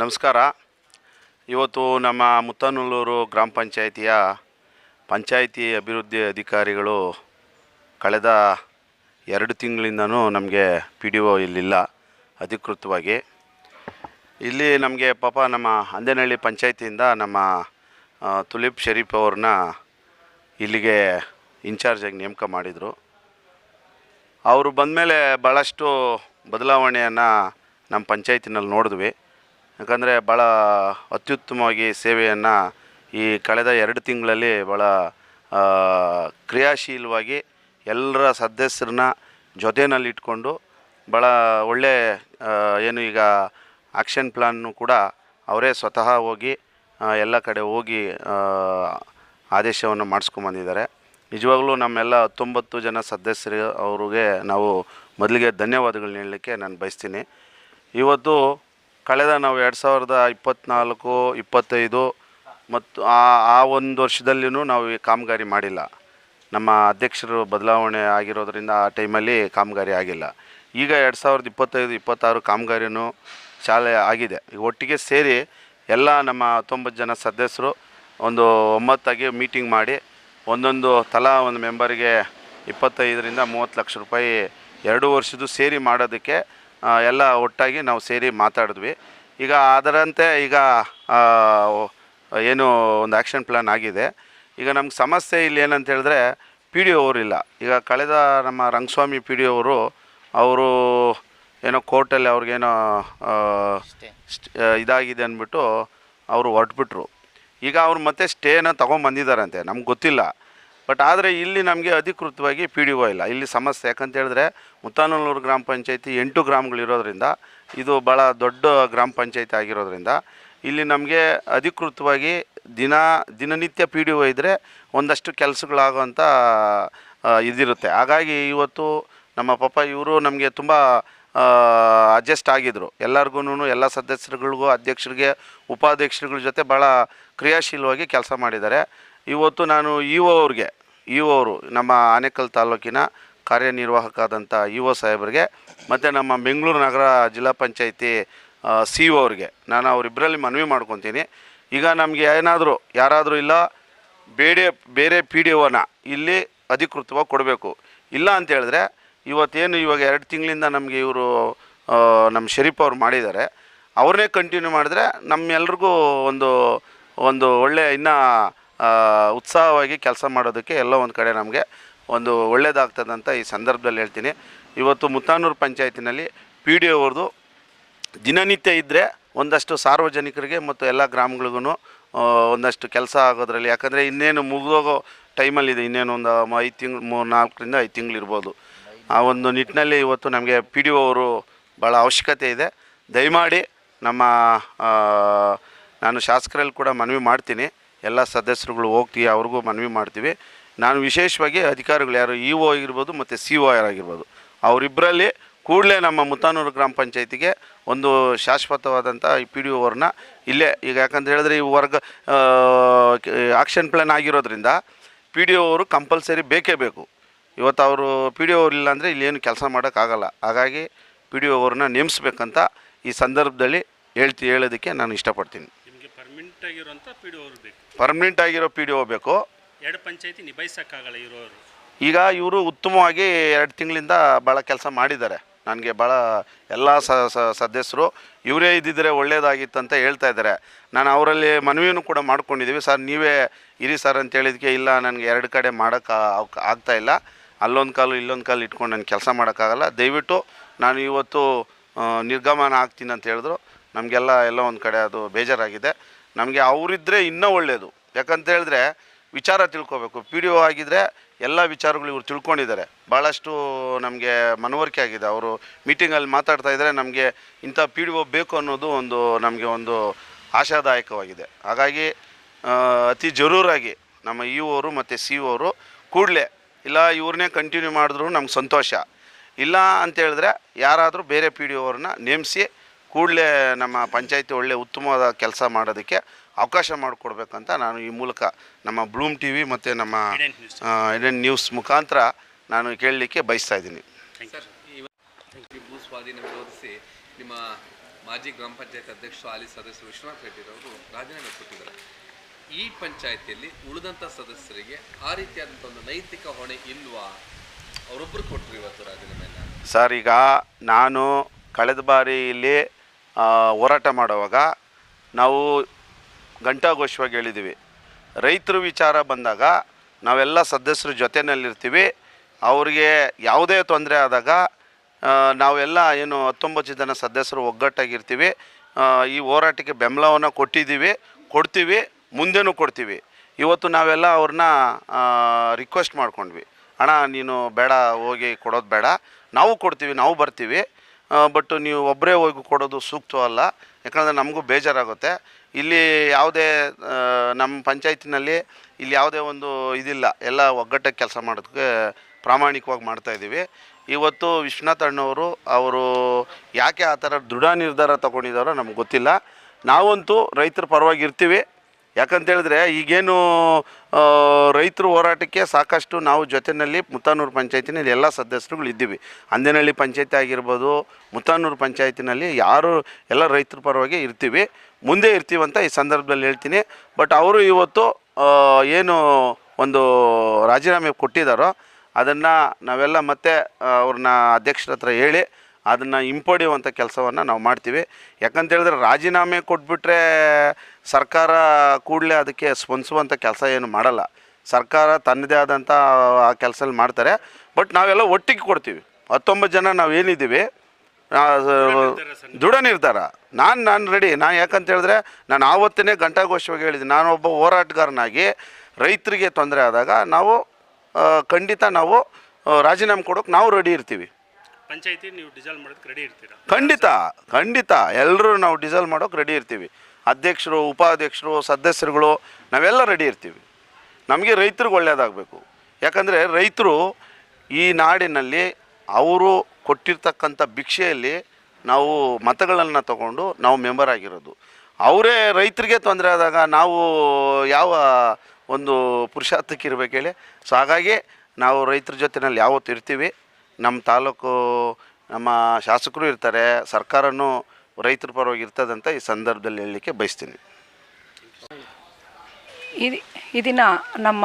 ನಮಸ್ಕಾರ. ಇವತ್ತು ನಮ್ಮ ಮುತ್ತನಲ್ಲೂರು ಗ್ರಾಮ ಪಂಚಾಯಿತಿಯ ಪಂಚಾಯಿತಿ ಅಭಿವೃದ್ಧಿ ಅಧಿಕಾರಿಗಳು ಕಳೆದ ಎರಡು ತಿಂಗಳಿಂದನೂ ನಮಗೆ ಪಿ ಡಿ ಒ ಇಲ್ಲಿಲ್ಲ, ಅಧಿಕೃತವಾಗಿ. ಇಲ್ಲಿ ನಮಗೆ ಪಾಪ ನಮ್ಮ ಅಂದೇನಹಳ್ಳಿ ಪಂಚಾಯಿತಿಯಿಂದ ನಮ್ಮ ತುಲೀಪ್ ಶರೀಫ್ ಅವ್ರನ್ನ ಇಲ್ಲಿಗೆ ಇನ್ಚಾರ್ಜಾಗಿ ನೇಮಕ ಮಾಡಿದರು. ಅವರು ಬಂದಮೇಲೆ ಭಾಳಷ್ಟು ಬದಲಾವಣೆಯನ್ನು ನಮ್ಮ ಪಂಚಾಯತಿನಲ್ಲಿ ನೋಡಿದ್ವಿ. ಯಾಕಂದರೆ ಭಾಳ ಅತ್ಯುತ್ತಮವಾಗಿ ಸೇವೆಯನ್ನು ಈ ಕಳೆದ ಎರಡು ತಿಂಗಳಲ್ಲಿ ಭಾಳ ಕ್ರಿಯಾಶೀಲವಾಗಿ ಎಲ್ಲರ ಸದಸ್ಯರನ್ನ ಜೊತೆಯಲ್ಲಿ ಇಟ್ಕೊಂಡು ಭಾಳ ಒಳ್ಳೆ ಏನು ಈಗ ಆಕ್ಷನ್ ಪ್ಲಾನ್ನು ಕೂಡ ಅವರೇ ಸ್ವತಃ ಹೋಗಿ ಎಲ್ಲ ಕಡೆ ಹೋಗಿ ಆದೇಶವನ್ನು ಮಾಡಿಸ್ಕೊಂಬಂದಿದ್ದಾರೆ ನಿಜವಾಗ್ಲೂ ನಮ್ಮೆಲ್ಲ ಹತ್ತೊಂಬತ್ತು ಜನ ಸದಸ್ಯರು ಅವ್ರಿಗೆ ನಾವು ಮೊದಲಿಗೆ ಧನ್ಯವಾದಗಳನ್ನ ಹೇಳಲಿಕ್ಕೆ ನಾನು ಬಯಸ್ತೀನಿ. ಇವತ್ತು ಕಳೆದ ನಾವು ಎರಡು ಸಾವಿರದ ಇಪ್ಪತ್ತ್ನಾಲ್ಕು ಇಪ್ಪತ್ತೈದು ಮತ್ತು ಆ ಆ ಒಂದು ವರ್ಷದಲ್ಲಿಯೂ ನಾವು ಈ ಕಾಮಗಾರಿ ಮಾಡಿಲ್ಲ. ನಮ್ಮ ಅಧ್ಯಕ್ಷರು ಬದಲಾವಣೆ ಆಗಿರೋದ್ರಿಂದ ಆ ಟೈಮಲ್ಲಿ ಕಾಮಗಾರಿ ಆಗಿಲ್ಲ. ಈಗ ಎರಡು ಸಾವಿರದ ಇಪ್ಪತ್ತೈದು, ಇಪ್ಪತ್ತಾರು ಕಾಮಗಾರಿಯೂ ಶಾಲೆ ಆಗಿದೆ. ಈಗ ಒಟ್ಟಿಗೆ ಸೇರಿ ಎಲ್ಲ ನಮ್ಮ ಹತ್ತೊಂಬತ್ತು ಜನ ಸದಸ್ಯರು ಒಂದು ಒಂಬತ್ತಾಗಿ ಮೀಟಿಂಗ್ ಮಾಡಿ ಒಂದೊಂದು ತಲಾ ಒಂದು ಮೆಂಬರಿಗೆ ಇಪ್ಪತ್ತೈದರಿಂದ ಮೂವತ್ತು ಲಕ್ಷ ರೂಪಾಯಿ ಎರಡು ವರ್ಷದ್ದು ಸೇರಿ ಮಾಡೋದಕ್ಕೆ ಎಲ್ಲ ಒಟ್ಟಾಗಿ ನಾವು ಸೇರಿ ಮಾತಾಡಿದ್ವಿ. ಈಗ ಅದರಂತೆ ಈಗ ಏನು ಒಂದು ಆ್ಯಕ್ಷನ್ ಪ್ಲ್ಯಾನ್ ಆಗಿದೆ. ಈಗ ನಮ್ಗೆ ಸಮಸ್ಯೆ ಇಲ್ಲಿ ಏನಂತ ಹೇಳಿದ್ರೆ ಪಿ ಡಿ ಅವರಿಲ್ಲ ಈಗ ಕಳೆದ ನಮ್ಮ ರಂಗಸ್ವಾಮಿ ಪಿ ಡಿ ಅವರು ಅವರು ಏನೋ ಕೋರ್ಟಲ್ಲಿ ಅವ್ರಿಗೇನೋ ಇದಾಗಿದೆ ಅಂದ್ಬಿಟ್ಟು ಅವರು ಹೊರಟ್ಬಿಟ್ರು. ಈಗ ಅವ್ರು ಮತ್ತೆ ಸ್ಟೇನ ತೊಗೊಂಬಂದಿದ್ದಾರಂತೆ. ನಮ್ಗೆ ಗೊತ್ತಿಲ್ಲ. ಬಟ್ ಆದರೆ ಇಲ್ಲಿ ನಮಗೆ ಅಧಿಕೃತವಾಗಿ ಪಿ ಡಿ ಒ ಇಲ್ಲ. ಇಲ್ಲಿ ಸಮಸ್ಯೆ ಯಾಕಂತ ಹೇಳಿದ್ರೆ ಮುತ್ತಾನಲ್ಲೂರು ಗ್ರಾಮ ಪಂಚಾಯತಿ ಎಂಟು ಗ್ರಾಮಗಳಿರೋದ್ರಿಂದ ಇದು ಭಾಳ ದೊಡ್ಡ ಗ್ರಾಮ ಪಂಚಾಯತಿ ಆಗಿರೋದ್ರಿಂದ ಇಲ್ಲಿ ನಮಗೆ ಅಧಿಕೃತವಾಗಿ ದಿನ, ದಿನನಿತ್ಯ ಪಿ ಡಿ ಒ ಇದ್ದರೆ ಒಂದಷ್ಟು ಕೆಲಸಗಳಾಗುವಂಥ ಇದಿರುತ್ತೆ. ಹಾಗಾಗಿ ಇವತ್ತು ನಮ್ಮ ಪಾಪ ಇವರು ನಮಗೆ ತುಂಬ ಅಡ್ಜಸ್ಟ್ ಆಗಿದ್ರು. ಎಲ್ಲರಿಗೂ ಎಲ್ಲ ಸದಸ್ಯರುಗಳಿಗೂ, ಅಧ್ಯಕ್ಷರಿಗೆ, ಉಪಾಧ್ಯಕ್ಷರುಗಳ ಜೊತೆ ಭಾಳ ಕ್ರಿಯಾಶೀಲವಾಗಿ ಕೆಲಸ ಮಾಡಿದ್ದಾರೆ. ಇವತ್ತು ನಾನು ಇ ಒ ಅವ್ರಿಗೆ ಇ ಅವರು ನಮ್ಮ ಆನೇಕಲ್ ತಾಲೂಕಿನ ಕಾರ್ಯನಿರ್ವಾಹಕ ಇ ಒ ಸಾಹೇಬರಿಗೆ, ಮತ್ತು ನಮ್ಮ ಬೆಂಗಳೂರು ನಗರ ಜಿಲ್ಲಾ ಪಂಚಾಯಿತಿ ಸಿ ಒ ಅವ್ರಿಗೆ ನಾನು ಅವರಿಬ್ಬರಲ್ಲಿ ಮನವಿ ಮಾಡ್ಕೊತೀನಿ. ಈಗ ನಮಗೆ ಏನಾದರೂ, ಯಾರಾದರೂ ಇಲ್ಲ ಬೇರೆ ಬೇರೆ ಪಿ ಡಿ ಒನ ಇಲ್ಲಿ ಅಧಿಕೃತವಾಗಿ ಕೊಡಬೇಕು. ಇಲ್ಲ ಅಂತ ಹೇಳಿದ್ರೆ, ಇವತ್ತೇನು ಇವಾಗ ಎರಡು ತಿಂಗಳಿಂದ ನಮಗೆ ಇವರು ನಮ್ಮ ಶರೀಫ್ ಅವ್ರು ಮಾಡಿದ್ದಾರೆ. ಅವ್ರನ್ನೇ ಕಂಟಿನ್ಯೂ ಮಾಡಿದ್ರೆ ನಮ್ಮೆಲ್ರಿಗೂ ಒಂದು ಒಂದು ಒಳ್ಳೆಯ ಇನ್ನೂ ಉತ್ಸಾಹವಾಗಿ ಕೆಲಸ ಮಾಡೋದಕ್ಕೆ ಎಲ್ಲೋ ಒಂದು ಕಡೆ ನಮಗೆ ಒಂದು ಒಳ್ಳೆಯದಾಗ್ತದಂತ ಈ ಸಂದರ್ಭದಲ್ಲಿ ಹೇಳ್ತೀನಿ. ಇವತ್ತು ಮುತ್ತಾನೂರು ಪಂಚಾಯತಿನಲ್ಲಿ ಪಿ ಡಿ ಅವ್ರದ್ದು ದಿನನಿತ್ಯ ಇದ್ದರೆ ಒಂದಷ್ಟು ಸಾರ್ವಜನಿಕರಿಗೆ ಮತ್ತು ಎಲ್ಲ ಗ್ರಾಮಗಳಿಗೂ ಒಂದಷ್ಟು ಕೆಲಸ ಆಗೋದ್ರಲ್ಲಿ, ಯಾಕಂದರೆ ಇನ್ನೇನು ಮುಗಿದೋಗೋ ಟೈಮಲ್ಲಿದೆ, ಇನ್ನೇನು ಒಂದು ಐದು ತಿಂಗಳು, ಮೂರು, ನಾಲ್ಕರಿಂದ ಐದು ತಿಂಗಳು ಇರ್ಬೋದು. ಆ ಒಂದು ನಿಟ್ಟಿನಲ್ಲಿ ಇವತ್ತು ನಮಗೆ ಪಿ ಡಿ ಒ ಅವರು ಭಾಳ ಅವಶ್ಯಕತೆ ಇದೆ. ದಯಮಾಡಿ ನಮ್ಮ ನಾನು ಶಾಸಕರಲ್ಲಿ ಕೂಡ ಮನವಿ ಮಾಡ್ತೀನಿ. ಎಲ್ಲ ಸದಸ್ಯರುಗಳು ಹೋಗ್ತೀವಿ, ಅವ್ರಿಗೂ ಮನವಿ ಮಾಡ್ತೀವಿ. ನಾನು ವಿಶೇಷವಾಗಿ ಅಧಿಕಾರಿಗಳು ಯಾರು ಇ ಒ ಆಗಿರ್ಬೋದು ಮತ್ತು ಸಿ ಒ ಆಗಿರ್ಬೋದು ಅವರಿಬ್ಬರಲ್ಲಿ ಕೂಡಲೇ ನಮ್ಮ ಮುತ್ತಾನೂರು ಗ್ರಾಮ ಪಂಚಾಯತಿಗೆ ಒಂದು ಶಾಶ್ವತವಾದಂಥ ಈ ಪಿ ಡಿ ಅವ್ರನ್ನ ಇಲ್ಲೇ, ಈಗ ಯಾಕಂತ ಹೇಳಿದ್ರೆ ಈ ವರ್ಗ ಆಕ್ಷನ್ ಪ್ಲ್ಯಾನ್ ಆಗಿರೋದ್ರಿಂದ ಪಿ ಡಿ ಅವರು ಕಂಪಲ್ಸರಿ ಬೇಕೇ ಬೇಕು. ಇವತ್ತು ಅವರು ಪಿ ಡಿ ಓ ಇಲ್ಲ ಅಂದರೆ ಇಲ್ಲಿ ಏನು ಕೆಲಸ ಮಾಡೋಕ್ಕಾಗಲ್ಲ ಹಾಗಾಗಿ ಪಿ ಡಿ ಅವ್ರನ್ನ ನೇಮಿಸ್ಬೇಕಂತ ಈ ಸಂದರ್ಭದಲ್ಲಿ ಹೇಳ್ತಿ, ಹೇಳೋದಕ್ಕೆ ನಾನು ಇಷ್ಟಪಡ್ತೀನಿ. ಪರ್ಮನೆಂಟ್ ಆಗಿರುವಂಥ ಪಿ ಡಿ ಅವರು ಬೇಕು. ಪರ್ಮನೆಂಟ್ ಆಗಿರೋ ಪಿ ಡಿ ಓ ಬೇಕು. ಎರಡು ಪಂಚಾಯತಿ ನಿಭಾಯಿಸೋಕ್ಕಾಗಲ್ಲ ಇರೋರು. ಈಗ ಇವರು ಉತ್ತಮವಾಗಿ ಎರಡು ತಿಂಗಳಿಂದ ಭಾಳ ಕೆಲಸ ಮಾಡಿದ್ದಾರೆ. ನನಗೆ ಭಾಳ ಎಲ್ಲ ಸದಸ್ಯರು ಇವರೇ ಇದ್ದಿದ್ದರೆ ಒಳ್ಳೆಯದಾಗಿತ್ತಂತ ಅಂತ ಹೇಳ್ತಾ ಇದ್ದಾರೆ. ನಾನು ಅವರಲ್ಲಿ ಮನವಿಯನ್ನು ಕೂಡ ಮಾಡ್ಕೊಂಡಿದ್ದೀವಿ. ಸರ್ ನೀವೇ ಇರಿ ಸರ್ ಅಂತ ಹೇಳಿದಕ್ಕೆ ಇಲ್ಲ ನನಗೆ ಎರಡು ಕಡೆ ಮಾಡೋಕ್ಕೆ ಆಗ್ತಾ ಇಲ್ಲ. ಅಲ್ಲೊಂದು ಕಾಲು ಇಲ್ಲೊಂದು ಕಾಲು ಇಟ್ಕೊಂಡು ನಾನು ಕೆಲಸ ಮಾಡೋಕ್ಕಾಗಲ್ಲ. ದಯವಿಟ್ಟು ನಾನು ಇವತ್ತು ನಿರ್ಗಮನ ಆಗ್ತೀನಿ ಅಂತ ಹೇಳಿದ್ರು. ನಮಗೆಲ್ಲ ಎಲ್ಲ ಒಂದು ಕಡೆ ಅದು ಬೇಜಾರಾಗಿದೆ. ನಮಗೆ ಅವರಿದ್ದರೆ ಇನ್ನೂ ಒಳ್ಳೆಯದು ಯಾಕಂತ ಹೇಳಿದ್ರೆ ವಿಚಾರ ತಿಳ್ಕೊಬೇಕು. ಪಿ ಡಿ ಒ ಆಗಿದ್ದರೆ ಎಲ್ಲ ವಿಚಾರಗಳು ಇವರು ತಿಳ್ಕೊಂಡಿದ್ದಾರೆ. ಭಾಳಷ್ಟು ನಮಗೆ ಮನವರಿಕೆ ಆಗಿದೆ. ಅವರು ಮೀಟಿಂಗಲ್ಲಿ ಮಾತಾಡ್ತಾ ಇದ್ದರೆ ನಮಗೆ ಇಂಥ ಪಿ ಡಿ ಒ ಬೇಕು ಅನ್ನೋದು ಒಂದು ನಮಗೆ ಒಂದು ಆಶಾದಾಯಕವಾಗಿದೆ. ಹಾಗಾಗಿ ಅತಿ ಜರೂರಾಗಿ ನಮ್ಮ ಇ ಅವರು ಮತ್ತು ಸಿ ಅವರು ಕೂಡಲೇ ಇಲ್ಲ ಇವ್ರನ್ನೇ ಕಂಟಿನ್ಯೂ ಮಾಡಿದ್ರು ನಮ್ಗೆ ಸಂತೋಷ. ಇಲ್ಲ ಅಂತೇಳಿದ್ರೆ ಯಾರಾದರೂ ಬೇರೆ ಪಿ ಡಿ ಅವ್ರನ್ನ ನೇಮಿಸಿ ಕೂಡಲೇ ನಮ್ಮ ಪಂಚಾಯಿತಿ ಒಳ್ಳೆ ಉತ್ತಮವಾದ ಕೆಲಸ ಮಾಡೋದಕ್ಕೆ ಅವಕಾಶ ಮಾಡಿಕೊಡ್ಬೇಕಂತ ನಾನು ಈ ಮೂಲಕ ನಮ್ಮ ಬ್ಲೂಮ್ ಟಿ ವಿ ಮತ್ತು ನಮ್ಮ ಇಂಡಿಯನ್ ನ್ಯೂಸ್ ಮುಖಾಂತರ ನಾನು ಕೇಳಲಿಕ್ಕೆ ಬಯಸ್ತಾ ಇದ್ದೀನಿ. ಭೂ ಸ್ವಾಧೀನ ವಿರೋಧಿಸಿ ನಿಮ್ಮ ಮಾಜಿ ಗ್ರಾಮ ಪಂಚಾಯತ್ ಅಧ್ಯಕ್ಷ ಹಾಲಿ ಸದಸ್ಯರು ವಿಶ್ವನಾಥ್ ರೆಡ್ಡಿರವರು ರಾಜೀನಾಮೆ ಕೊಟ್ಟಿದ್ದಾರೆ. ಈ ಪಂಚಾಯತಿಯಲ್ಲಿ ಉಳಿದಂಥ ಸದಸ್ಯರಿಗೆ ಆ ರೀತಿಯಾದಂಥ ಒಂದು ನೈತಿಕ ಹೊಣೆ ಇಲ್ವಾ? ಅವರೊಬ್ಬರು ಕೊಟ್ಟರು ಇವತ್ತು ರಾಜೀನಾಮೆ ಸರ್ ಈಗ ನಾನು ಕಳೆದ ಬಾರಿ ಇಲ್ಲಿ ಹೋರಾಟ ಮಾಡುವಾಗ ನಾವು ಘಂಟಾಘೋಷವಾಗಿ ಹೇಳಿದ್ದೀವಿ. ರೈತರ ವಿಚಾರ ಬಂದಾಗ ನಾವೆಲ್ಲ ಸದಸ್ಯರ ಜೊತೆಯಲ್ಲಿರ್ತೀವಿ. ಅವರಿಗೆ ಯಾವುದೇ ತೊಂದರೆ ಆದಾಗ ನಾವೆಲ್ಲ ಏನು ಹತ್ತೊಂಬತ್ತು ಜನ ಸದಸ್ಯರು ಒಗ್ಗಟ್ಟಾಗಿರ್ತೀವಿ. ಈ ಹೋರಾಟಕ್ಕೆ ಬೆಂಬಲವನ್ನು ಕೊಟ್ಟಿದ್ದೀವಿ, ಕೊಡ್ತೀವಿ, ಮುಂದೆನೂ ಕೊಡ್ತೀವಿ. ಇವತ್ತು ನಾವೆಲ್ಲ ಅವ್ರನ್ನ ರಿಕ್ವೆಸ್ಟ್ ಮಾಡ್ಕೊಂಡ್ವಿ. ಅಣ್ಣ, ನೀನು ಬೇಡ, ಹೋಗಿ ಕೊಡೋದು ಬೇಡ. ನಾವು ಕೊಡ್ತೀವಿ, ನಾವು ಬರ್ತೀವಿ. ಬಟ್ ನೀವು ಒಬ್ಬರೇ ಹೋಗಿ ಕೊಡೋದು ಸೂಕ್ತವಲ್ಲ ಯಾಕಂದರೆ ನಮಗೂ ಬೇಜಾರಾಗುತ್ತೆ. ಇಲ್ಲಿ ಯಾವುದೇ ನಮ್ಮ ಪಂಚಾಯತಿನಲ್ಲಿ ಇಲ್ಲಿ ಯಾವುದೇ ಒಂದು ಇದಿಲ್ಲ. ಎಲ್ಲ ಒಗ್ಗಟ್ಟಾಗಿ ಕೆಲಸ ಮಾಡೋದಕ್ಕೆ ಪ್ರಾಮಾಣಿಕವಾಗಿ ಮಾಡ್ತಾಯಿದ್ದೀವಿ ಇವತ್ತು ವಿಶ್ವನಾಥ್ ಅಣ್ಣವರು ಅವರು ಯಾಕೆ ಆ ಥರ ದೃಢ ನಿರ್ಧಾರ ತಗೊಂಡಿದ್ದಾರೋ ನಮ್ಗೆ ಗೊತ್ತಿಲ್ಲ. ನಾವಂತೂ ರೈತರ ಪರವಾಗಿ ಇರ್ತೀವಿ. ಯಾಕಂತ ಹೇಳಿದ್ರೆ ಈಗೇನು ರೈತರು ಹೋರಾಟಕ್ಕೆ ಸಾಕಷ್ಟು ನಾವು ಜೊತೆಯಲ್ಲಿ ಮುತ್ತಾನೂರು ಪಂಚಾಯತಿನಲ್ಲಿ ಎಲ್ಲ ಸದಸ್ಯರುಗಳು ಇದ್ದೀವಿ. ಅಂದಿನಹಳ್ಳಿ ಪಂಚಾಯತಿ ಆಗಿರ್ಬೋದು, ಮುತ್ತಾನೂರು ಪಂಚಾಯತಿನಲ್ಲಿ ಯಾರು ಎಲ್ಲ ರೈತರ ಪರವಾಗಿ ಇರ್ತೀವಿ. ಮುಂದೆ ಇರ್ತೀವಿ ಅಂತ ಈ ಸಂದರ್ಭದಲ್ಲಿ ಹೇಳ್ತೀನಿ. ಬಟ್ ಅವರು ಇವತ್ತು ಏನು ಒಂದು ರಾಜೀನಾಮೆ ಕೊಟ್ಟಿದ್ದಾರೋ ಅದನ್ನು ನಾವೆಲ್ಲ ಮತ್ತೆ ಅವ್ರನ್ನ ಅಧ್ಯಕ್ಷರ ಹತ್ರ ಹೇಳಿ ಅದನ್ನು ಹಿಂಪಡೆಯುವಂಥ ಕೆಲಸವನ್ನು ನಾವು ಮಾಡ್ತೀವಿ. ಯಾಕಂತ ಹೇಳಿದ್ರೆ ರಾಜೀನಾಮೆ ಕೊಟ್ಬಿಟ್ರೆ ಸರ್ಕಾರ ಕೂಡಲೇ ಅದಕ್ಕೆ ಸ್ಪಂದಿಸುವಂಥ ಕೆಲಸ ಏನು ಮಾಡಲ್ಲ. ಸರ್ಕಾರ ತನ್ನದೇ ಆದಂಥ ಆ ಕೆಲಸ ಮಾಡ್ತಾರೆ. ಬಟ್ ನಾವೆಲ್ಲ ಒಟ್ಟಿಗೆ ಕೊಡ್ತೀವಿ. ಹತ್ತೊಂಬತ್ತು ಜನ ನಾವು ಏನಿದ್ದೀವಿ ಆ, ದೃಢ ನಿರ್ಧಾರ. ನಾನು ನಾನು ರೆಡಿ ನಾನು ಯಾಕಂತ ಹೇಳಿದ್ರೆ ನಾನು ಆವತ್ತೇ ಘಂಟಾಘೋಷವಾಗಿ ಹೇಳಿದ್ದೆ. ನಾನು ಒಬ್ಬ ಹೋರಾಟಗಾರನಾಗಿ ರೈತರಿಗೆ ತೊಂದರೆ ಆದಾಗ ನಾವು ಖಂಡಿತ ನಾವು ರಾಜೀನಾಮೆ ಕೊಡೋಕೆ ನಾವು ರೆಡಿ ಇರ್ತೀವಿ. ಪಂಚಾಯತಿ ನೀವು ಡಿಸಾಲ್ವ್ ಮಾಡೋದಕ್ಕೆ ರೆಡಿ ಇರ್ತೀರಾ? ಖಂಡಿತ ಖಂಡಿತ. ಎಲ್ಲರೂ ನಾವು ಡಿಸೈಲ್ ಮಾಡೋಕೆ ರೆಡಿ ಇರ್ತೀವಿ. ಅಧ್ಯಕ್ಷರು, ಉಪಾಧ್ಯಕ್ಷರು, ಸದಸ್ಯರುಗಳು, ನಾವೆಲ್ಲ ರೆಡಿ ಇರ್ತೀವಿ. ನಮಗೆ ರೈತರಿಗೆ ಒಳ್ಳೆಯದಾಗಬೇಕು ಯಾಕಂದರೆ ರೈತರು ಈ ನಾಡಿನಲ್ಲಿ ಅವರು ಕೊಟ್ಟಿರ್ತಕ್ಕಂಥ ಭಿಕ್ಷೆಯಲ್ಲಿ ನಾವು ಮತಗಳನ್ನು ತಗೊಂಡು ನಾವು ಮೆಂಬರ್ ಆಗಿರೋದು. ಅವರೇ ರೈತರಿಗೆ ತೊಂದರೆ ಆದಾಗ ನಾವು ಯಾವ ಒಂದು ಪುರುಷಾರ್ಥಕ್ಕೆ ಇರಬೇಕು ಹೇಳಿ? ಸೊ ಹಾಗಾಗಿ ನಾವು ರೈತರ ಜೊತೆಯಲ್ಲಿ ಯಾವತ್ತು ಇರ್ತೀವಿ. ನಮ್ಮ ತಾಲೂಕು ನಮ್ಮ ಶಾಸಕರು ಇರ್ತಾರೆ, ಸರ್ಕಾರನೂ ರೈತರ ಪರವಾಗಿ ಇರ್ತದಂತ ಈ ಸಂದರ್ಭದಲ್ಲಿ ಹೇಳಲಿಕ್ಕೆ ಬಯಸ್ತೀನಿ. ಇದು ನಮ್ಮ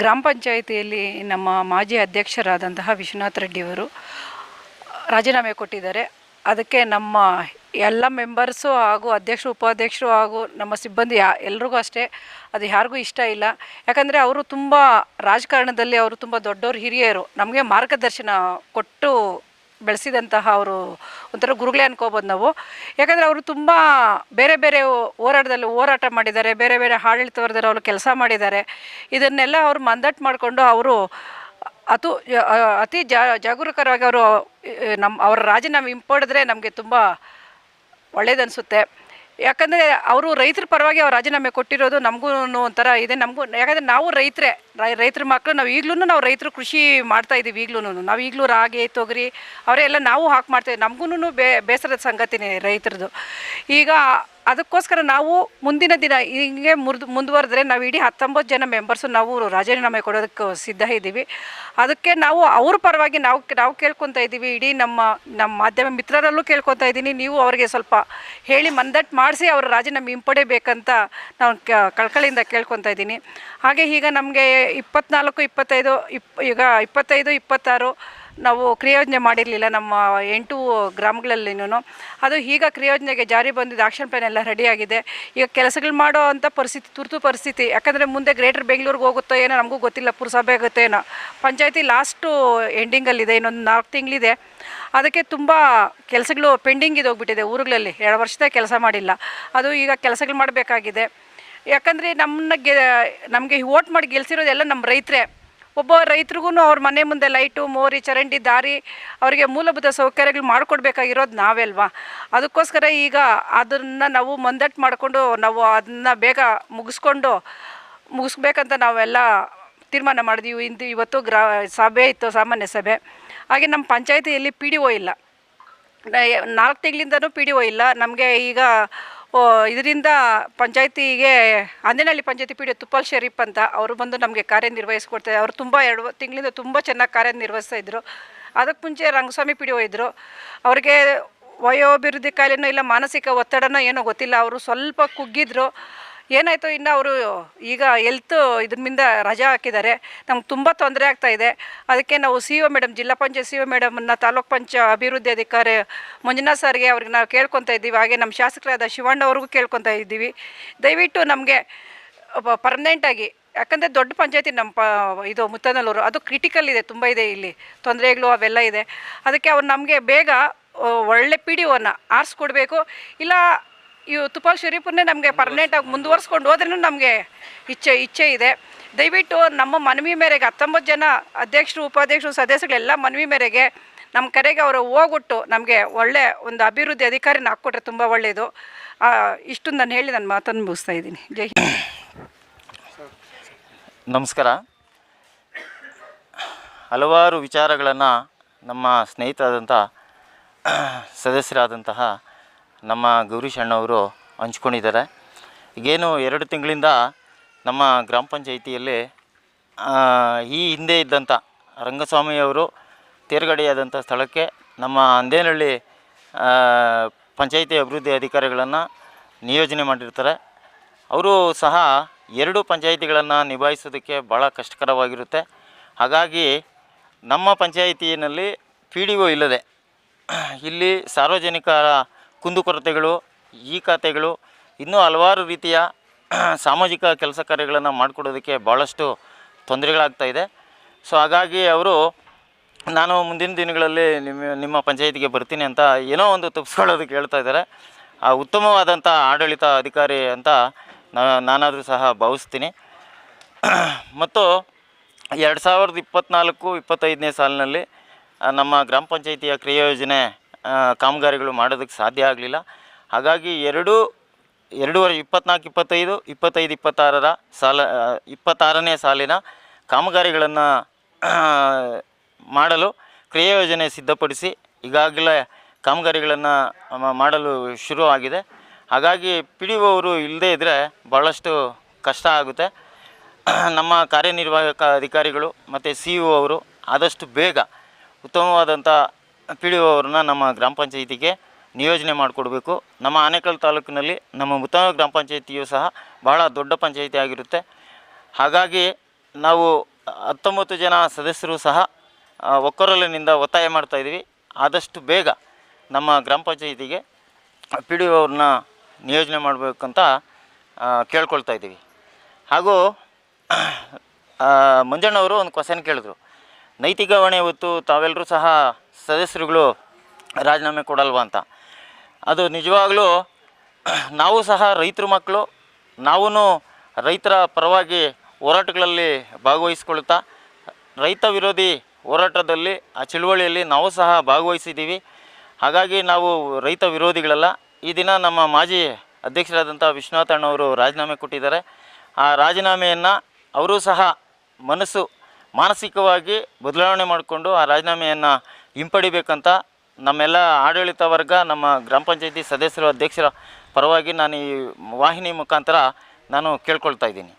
ಗ್ರಾಮ ಪಂಚಾಯಿತಿಯಲ್ಲಿ ನಮ್ಮ ಮಾಜಿ ಅಧ್ಯಕ್ಷರಾದಂತಹ ವಿಶ್ವನಾಥ್ ರೆಡ್ಡಿಯವರು ರಾಜೀನಾಮೆ ಕೊಟ್ಟಿದ್ದಾರೆ. ಅದಕ್ಕೆ ನಮ್ಮ ಎಲ್ಲ ಮೆಂಬರ್ಸು ಹಾಗೂ ಅಧ್ಯಕ್ಷರು ಉಪಾಧ್ಯಕ್ಷರು ಹಾಗೂ ನಮ್ಮ ಸಿಬ್ಬಂದಿ ಯಾ, ಎಲ್ರಿಗೂ ಅಷ್ಟೇ ಅದು ಯಾರಿಗೂ ಇಷ್ಟ ಇಲ್ಲ. ಯಾಕಂದರೆ ಅವರು ತುಂಬ ರಾಜಕಾರಣದಲ್ಲಿ ಅವರು ತುಂಬ ದೊಡ್ಡವರು ಹಿರಿಯರು. ನಮಗೆ ಮಾರ್ಗದರ್ಶನ ಕೊಟ್ಟು ಬೆಳೆಸಿದಂತಹ ಅವರು ಒಂಥರ ಗುರುಗಳೇ ಅನ್ಕೋಬೋದು ನಾವು. ಯಾಕಂದರೆ ಅವರು ತುಂಬ ಬೇರೆ ಬೇರೆ ಹೋರಾಟದಲ್ಲಿ ಹೋರಾಟ ಮಾಡಿದ್ದಾರೆ, ಬೇರೆ ಬೇರೆ ಆಡಳಿತ ವರ್ಗದಲ್ಲಿ ಅವರು ಕೆಲಸ ಮಾಡಿದ್ದಾರೆ. ಇದನ್ನೆಲ್ಲ ಅವರು ಮಂದಟ್ಟು ಮಾಡಿಕೊಂಡು ಅವರು ಅತು ಅತಿ ಜಾಗರೂಕರಾಗಿ ಅವರು ನಮ್ಮ ಅವರ ರಾಜೀನಾಮೆ ಹಿಂಪಡೆದ್ರೆ ನಮಗೆ ತುಂಬ ಒಳ್ಳೇದನ್ಸುತ್ತೆ. ಯಾಕಂದರೆ ಅವರು ರೈತರ ಪರವಾಗಿ ಅವ್ರು ರಾಜೀನಾಮೆ ಕೊಟ್ಟಿರೋದು ನಮಗೂ ಒಂಥರ ಇದೆ. ನಮಗೂ ಯಾಕಂದರೆ ನಾವು ರೈತರೇ ರೈತರ ಮಕ್ಕಳು ನಾವು ಈಗಲೂ ನಾವು ರೈತರು ಕೃಷಿ ಮಾಡ್ತಾ ಇದ್ದೀವಿ ಈಗಲೂ ನಾವು ಈಗಲೂ ರಾಗಿ, ತೊಗರಿ ಅವರೆಲ್ಲ ನಾವು ಹಾಕಿ ಮಾಡ್ತೇವೆ ನಮಗೂ ಬೇಸರದ ಸಂಗತಿನೇ ರೈತರದು. ಈಗ ಅದಕ್ಕೋಸ್ಕರ ನಾವು ಮುಂದಿನ ದಿನ ಹಿಂಗೆ ಮುರಿದು ಮುಂದುವರೆದ್ರೆ ನಾವು ಇಡೀ ಹತ್ತೊಂಬತ್ತು ಜನ ಮೆಂಬರ್ಸು ನಾವು ರಾಜೀನಾಮೆ ಕೊಡೋದಕ್ಕೆ ಸಿದ್ಧ ಇದ್ದೀವಿ. ಅದಕ್ಕೆ ನಾವು ಅವ್ರ ಪರವಾಗಿ ನಾವು ನಾವು ಕೇಳ್ಕೊತಾ ಇದ್ದೀವಿ. ಇಡೀ ನಮ್ಮ ನಮ್ಮ ಮಾಧ್ಯಮ ಮಿತ್ರರಲ್ಲೂ ಕೇಳ್ಕೊತಾ ಇದ್ದೀನಿ. ನೀವು ಅವರಿಗೆ ಸ್ವಲ್ಪ ಹೇಳಿ ಮಂದಟ್ ಮಾಡಿಸಿ ಅವ್ರ ರಾಜೀನಾಮೆ ಹಿಂಪಡೆಯಬೇಕಂತ ನಾವು ಕ- ಕಳ್ಕಳಿಯಿಂದ ಕೇಳ್ಕೊತಾ ಇದ್ದೀನಿ. ಹಾಗೆ ಈಗ ನಮಗೆ ಇಪ್ಪತ್ನಾಲ್ಕು, ಇಪ್ಪತ್ತೈದು, ಇಪ್, ಈಗ ಇಪ್ಪತ್ತೈದು, ಇಪ್ಪತ್ತಾರು ನಾವು ಕ್ರಿಯೋಜನೆ ಮಾಡಿರಲಿಲ್ಲ ನಮ್ಮ ಎಂಟು ಗ್ರಾಮಗಳಲ್ಲಿನೂ ಅದು ಈಗ ಕ್ರಿಯೋಜನೆಗೆ ಜಾರಿ ಬಂದಿದ್ದು ಆಕ್ಷನ್ ಪ್ಲಾನ್ ಎಲ್ಲ ರೆಡಿಯಾಗಿದೆ ಈಗ ಕೆಲಸಗಳು ಮಾಡೋ ಅಂಥ ಪರಿಸ್ಥಿತಿ, ತುರ್ತು ಪರಿಸ್ಥಿತಿ. ಯಾಕಂದರೆ ಮುಂದೆ ಗ್ರೇಟರ್ ಬೆಂಗಳೂರಿಗೆ ಹೋಗುತ್ತೋ ಏನೋ ನಮಗೂ ಗೊತ್ತಿಲ್ಲ, ಪುರಸಭೆ ಆಗುತ್ತೋ ಏನೋ. ಪಂಚಾಯತಿ ಲಾಸ್ಟು ಎಂಡಿಂಗಲ್ಲಿದೆ ಇನ್ನೊಂದು ನಾಲ್ಕು ತಿಂಗಳಿದೆ. ಅದಕ್ಕೆ ತುಂಬ ಕೆಲಸಗಳು ಪೆಂಡಿಂಗ್ ಇದು ಹೋಗ್ಬಿಟ್ಟಿದೆ ಊರುಗಳಲ್ಲಿ. ಎರಡು ವರ್ಷದ ಕೆಲಸ ಮಾಡಿಲ್ಲ. ಅದು ಈಗ ಕೆಲಸಗಳು ಮಾಡಬೇಕಾಗಿದೆ. ಯಾಕಂದರೆ ನಮ್ಮನ್ನ ಗೆ, ನಮಗೆ ಓಟ್ ಮಾಡಿ ಗೆಲ್ಸಿರೋದೆಲ್ಲ ನಮ್ಮ ರೈತರೇ. ಒಬ್ಬ ರೈತರಿಗೂ ಅವ್ರ ಮನೆ ಮುಂದೆ ಲೈಟು, ಮೋರಿ, ಚರಂಡಿ, ದಾರಿ ಅವರಿಗೆ ಮೂಲಭೂತ ಸೌಕರ್ಯಗಳು ಮಾಡಿಕೊಡ್ಬೇಕಾಗಿರೋದು ನಾವೇ ಅಲ್ವಾ? ಅದಕ್ಕೋಸ್ಕರ ಈಗ ಅದನ್ನು ನಾವು ಮಂದಟ್ಟು ಮಾಡಿಕೊಂಡು ನಾವು ಅದನ್ನು ಬೇಗ ಮುಗಿಸ್ಕೊಂಡು, ಮುಗಿಸ್ಬೇಕಂತ ನಾವೆಲ್ಲ ತೀರ್ಮಾನ ಮಾಡಿದ್ವಿ. ಇಂದು ಇವತ್ತು ಗ್ರಾ, ಸಭೆ ಇತ್ತು, ಸಾಮಾನ್ಯ ಸಭೆ. ಹಾಗೆ ನಮ್ಮ ಪಂಚಾಯತಿಯಲ್ಲಿ ಪಿ ಡಿ ಒ ಇಲ್ಲ. ನಾಲ್ಕು ತಿಂಗಳಿಂದನೂ ಪಿ ಡಿ ಒ ಇಲ್ಲ. ನಮಗೆ ಈಗ ಇದರಿಂದ ಪಂಚಾಯತಿಗೆ ಅಂದಿನಹಳ್ಳಿ ಪಂಚಾಯತಿ ಪಿ ಡಿ ತುಪ್ಪಲ್ ಶರೀಫ್ ಅಂತ ಅವರು ಬಂದು ನಮಗೆ ಕಾರ್ಯನಿರ್ವಹಿಸ್ಕೊಡ್ತಾರೆ. ಅವರು ತುಂಬ ಎರಡು ತಿಂಗಳಿಂದ ತುಂಬ ಚೆನ್ನಾಗಿ ಕಾರ್ಯನಿರ್ವಹಿಸ್ತಾ ಇದ್ದರು ಅದಕ್ಕೆ ಮುಂಚೆ ರಂಗಸ್ವಾಮಿ ಪಿ ಡಿ ಇದ್ದರು ಅವ್ರಿಗೆ ವಯೋಭಿವೃದ್ಧಿ ಕಾಯಿಲೆನೋ ಇಲ್ಲ ಮಾನಸಿಕ ಒತ್ತಡನೋ ಏನೋ ಗೊತ್ತಿಲ್ಲ. ಅವರು ಸ್ವಲ್ಪ ಕುಗ್ಗಿದ್ರು. ಏನಾಯಿತು, ಇನ್ನು ಅವರು ಈಗ ಎಲ್ತ್ ಇದರಿಂದ ರಜಾ ಹಾಕಿದ್ದಾರೆ. ನಮ್ಗೆ ತುಂಬ ತೊಂದರೆ ಆಗ್ತಾ ಇದೆ. ಅದಕ್ಕೆ ನಾವು ಸಿ ಒ ಮೇಡಮ್ ಜಿಲ್ಲಾ ಪಂಚಾಯತ್ ಸಿ ಒ ಮೇಡಮನ್ನ ತಾಲೂಕ್ ಪಂಚ ಅಭಿವೃದ್ಧಿ ಅಧಿಕಾರಿ ಮಂಜುನಾಥ್ ಸರ್ಗೆ ಅವ್ರಿಗೆ ನಾವು ಕೇಳ್ಕೊತಾ ಇದ್ದೀವಿ. ಹಾಗೆ ನಮ್ಮ ಶಾಸಕರಾದ ಶಿವಣ್ಣ ಅವ್ರಿಗೂ ಕೇಳ್ಕೊತಾ ಇದ್ದೀವಿ. ದಯವಿಟ್ಟು ನಮಗೆ ಪರ್ಮನೆಂಟಾಗಿ ಯಾಕಂದರೆ ದೊಡ್ಡ ಪಂಚಾಯತಿ ನಮ್ಮ ಪ, ಇದು ಮುತ್ತನಲ್ಲೂರು, ಅದು ಕ್ರಿಟಿಕಲ್ ಇದೆ, ತುಂಬ ಇದೆ ಇಲ್ಲಿ. ತೊಂದರೆಗಳು ಅವೆಲ್ಲ ಇದೆ. ಅದಕ್ಕೆ ಅವ್ರು ನಮಗೆ ಬೇಗ ಒಳ್ಳೆ ಪಿ ಡಿ ಒನ ಆರಿಸ್ಕೊಡ್ಬೇಕು. ಇಲ್ಲ ಇವು ತುಪಾಲ್ ಶರೀಫನ್ನೇ ನಮಗೆ ಪರ್ಮನೆಂಟಾಗಿ ಮುಂದುವರ್ಸ್ಕೊಂಡು ಹೋದ್ರೂ ನಮಗೆ ಇಚ್ಛೆ ಇಚ್ಛೆ ಇದೆ. ದಯವಿಟ್ಟು ನಮ್ಮ ಮನವಿ ಮೇರೆಗೆ ಹತ್ತೊಂಬತ್ತು ಜನ ಅಧ್ಯಕ್ಷರು, ಉಪಾಧ್ಯಕ್ಷರು ಸದಸ್ಯಗಳೆಲ್ಲ ಮನವಿ ಮೇರೆಗೆ ನಮ್ಮ ಕರೆಗೆ ಅವರು ಹೋಗ್ಬಿಟ್ಟು ನಮಗೆ ಒಳ್ಳೆ ಒಂದು ಅಭಿವೃದ್ಧಿ ಅಧಿಕಾರಿನ ಹಾಕ್ಕೊಟ್ರೆ ತುಂಬ ಒಳ್ಳೆಯದು ಇಷ್ಟು ನಾನು ಹೇಳಿ ನನ್ನ ಮಾತನ್ನು ಮುಗಿಸ್ತಾ ಇದ್ದೀನಿ. ಜೈ. ನಮಸ್ಕಾರ. ಹಲವಾರು ವಿಚಾರಗಳನ್ನು ನಮ್ಮ ಸ್ನೇಹಿತರಾದಂಥ ಸದಸ್ಯರಾದಂತಹ ನಮ್ಮ ಗೌರೀಶ್ ಅಣ್ಣವರು ಹಂಚ್ಕೊಂಡಿದ್ದಾರೆ. ಈಗೇನು ಎರಡು ತಿಂಗಳಿಂದ ನಮ್ಮ ಗ್ರಾಮ ಪಂಚಾಯಿತಿಯಲ್ಲಿ ಈ ಹಿಂದೆ ಇದ್ದಂಥ ರಂಗಸ್ವಾಮಿಯವರು ತೇರ್ಗಡೆಯಾದಂಥ ಸ್ಥಳಕ್ಕೆ ನಮ್ಮ ಅಂದೇನಹಳ್ಳಿ ಪಂಚಾಯಿತಿ ಅಭಿವೃದ್ಧಿ ಅಧಿಕಾರಿಗಳನ್ನು ನಿಯೋಜನೆ ಮಾಡಿರ್ತಾರೆ. ಅವರು ಸಹ ಎರಡು ಪಂಚಾಯಿತಿಗಳನ್ನು ನಿಭಾಯಿಸೋದಕ್ಕೆ ಭಾಳ ಕಷ್ಟಕರವಾಗಿರುತ್ತೆ. ಹಾಗಾಗಿ ನಮ್ಮ ಪಂಚಾಯಿತಿನಲ್ಲಿ ಪಿ ಡಿ ಒ ಇಲ್ಲದೆ, ಇಲ್ಲಿ ಸಾರ್ವಜನಿಕರ ಕುಂದುಕೊರತೆಗಳು ಈ ಖಾತೆಗಳು ಇನ್ನೂ ಹಲವಾರು ರೀತಿಯ ಸಾಮಾಜಿಕ ಕೆಲಸ ಕಾರ್ಯಗಳನ್ನು ಮಾಡಿಕೊಡೋದಕ್ಕೆ ಭಾಳಷ್ಟು ತೊಂದರೆಗಳಾಗ್ತಾ ಇದೆ. ಸೊ ಹಾಗಾಗಿ ಅವರು ನಾನು ಮುಂದಿನ ದಿನಗಳಲ್ಲಿ ನಿಮ್ಮ ನಿಮ್ಮ ಪಂಚಾಯತಿಗೆ ಬರ್ತೀನಿ ಅಂತ ಏನೋ ಒಂದು ತಪ್ಪಿಸ್ಕೊಳ್ಳೋದಕ್ಕೆ ಹೇಳ್ತಾ ಇದ್ದಾರೆ. ಆ ಉತ್ತಮವಾದಂಥ ಆಡಳಿತ ಅಧಿಕಾರಿ ಅಂತ ನಾನಾದರೂ ಸಹ ಭಾವಿಸ್ತೀನಿ. ಮತ್ತು ಎರಡು ಸಾವಿರದ ಇಪ್ಪತ್ತ್ನಾಲ್ಕು ಇಪ್ಪತ್ತೈದನೇ ಸಾಲಿನಲ್ಲಿ ನಮ್ಮ ಗ್ರಾಮ ಪಂಚಾಯಿತಿಯ ಕ್ರಿಯಾ ಯೋಜನೆ ಆ, ಕಾಮಗಾರಿಗಳು ಮಾಡೋದಕ್ಕೆ ಸಾಧ್ಯ ಆಗಲಿಲ್ಲ. ಹಾಗಾಗಿ ಎರಡು, ಎರಡೂವರೆ, ಇಪ್ಪತ್ನಾಲ್ಕು, ಇಪ್ಪತ್ತೈದು ಇಪ್ಪತ್ತೈದು, ಇಪ್ಪತ್ತಾರರ ಸಾಲ ಇಪ್ಪತ್ತಾರನೇ ಸಾಲಿನ ಕಾಮಗಾರಿಗಳನ್ನು ಮಾಡಲು ಕ್ರಿಯಾ ಯೋಜನೆ ಸಿದ್ಧಪಡಿಸಿ ಈಗಾಗಲೇ ಕಾಮಗಾರಿಗಳನ್ನು ಮಾಡಲು ಶುರು ಹಾಗಾಗಿ ಪಿ ಡಿ ಅವರು ಇಲ್ಲದೇ ಇದ್ದರೆ ಭಾಳಷ್ಟು ಕಷ್ಟ ಆಗುತ್ತೆ. ನಮ್ಮ ಕಾರ್ಯನಿರ್ವಾಹಕ ಅಧಿಕಾರಿಗಳು ಮತ್ತು ಸಿ ಇ ಅವರು ಆದಷ್ಟು ಬೇಗ ಉತ್ತಮವಾದಂಥ ಪಿ ಡಿ ಒ ಅವ್ರನ್ನ ನಮ್ಮ ಗ್ರಾಮ ಪಂಚಾಯಿತಿಗೆ ನಿಯೋಜನೆ ಮಾಡಿಕೊಡ್ಬೇಕು. ನಮ್ಮ ಆನೇಕಲ್ ತಾಲೂಕಿನಲ್ಲಿ ನಮ್ಮ ಮುತ್ತ ಗ್ರಾಮ ಪಂಚಾಯಿತಿಯು ಸಹ ಬಹಳ ದೊಡ್ಡ ಪಂಚಾಯಿತಿ ಆಗಿರುತ್ತೆ. ಹಾಗಾಗಿ ನಾವು ಹತ್ತೊಂಬತ್ತು ಜನ ಸದಸ್ಯರು ಸಹ ಒಕ್ಕೊರಲಿನಿಂದ ಒತ್ತಾಯ ಮಾಡ್ತಾ ಇದ್ದೀವಿ. ಆದಷ್ಟು ಬೇಗ ನಮ್ಮ ಗ್ರಾಮ ಪಂಚಾಯಿತಿಗೆ ಪಿ ಡಿ ಒ ಅವ್ರನ್ನ ನಿಯೋಜನೆ ಮಾಡಬೇಕಂತ ಕೇಳ್ಕೊಳ್ತಾ ಇದ್ದೀವಿ. ಹಾಗೂ ಮಂಜಣ್ಣವರು ಒಂದು ಕ್ವಶನ್ ಕೇಳಿದ್ರು. ನೈತಿಕ ಹೊಣೆ ಹೊತ್ತು ತಾವೆಲ್ಲರೂ ಸಹ ಸದಸ್ಯರುಗಳು ರಾಜೀನಾಮೆ ಕೊಡಲ್ವ ಅಂತ. ಅದು ನಿಜವಾಗಲೂ ನಾವು ಸಹ ರೈತರ ಮಕ್ಕಳು ನಾವೂ ರೈತರ ಪರವಾಗಿ ಹೋರಾಟಗಳಲ್ಲಿ ಭಾಗವಹಿಸ್ಕೊಳ್ತಾ ರೈತ ವಿರೋಧಿ ಹೋರಾಟದಲ್ಲಿ, ಆ ಚಳುವಳಿಯಲ್ಲಿ ನಾವು ಸಹ ಭಾಗವಹಿಸಿದ್ದೀವಿ. ಹಾಗಾಗಿ ನಾವು ರೈತ ವಿರೋಧಿಗಳಲ್ಲ. ಈ ದಿನ ನಮ್ಮ ಮಾಜಿ ಅಧ್ಯಕ್ಷರಾದಂಥ ವಿಶ್ವನಾಥ ಅಣ್ಣವರು ರಾಜೀನಾಮೆ ಕೊಟ್ಟಿದ್ದಾರೆ. ಆ ರಾಜೀನಾಮೆಯನ್ನು ಅವರೂ ಸಹ ಮನಸ್ಸು ಮಾನಸಿಕವಾಗಿ ಬದಲಾವಣೆ ಮಾಡಿಕೊಂಡು ಆ ರಾಜೀನಾಮೆಯನ್ನು ಹಿಂಪಡಿಬೇಕಂತ ನಮ್ಮೆಲ್ಲ ಆಡಳಿತ ವರ್ಗ, ನಮ್ಮ ಗ್ರಾಮ ಪಂಚಾಯತಿ ಸದಸ್ಯರು, ಅಧ್ಯಕ್ಷರ ಪರವಾಗಿ ನಾನು ಈ ವಾಹಿನಿ ಮುಖಾಂತರ ನಾನು ಕೇಳ್ಕೊಳ್ತಾ ಇದ್ದೀನಿ.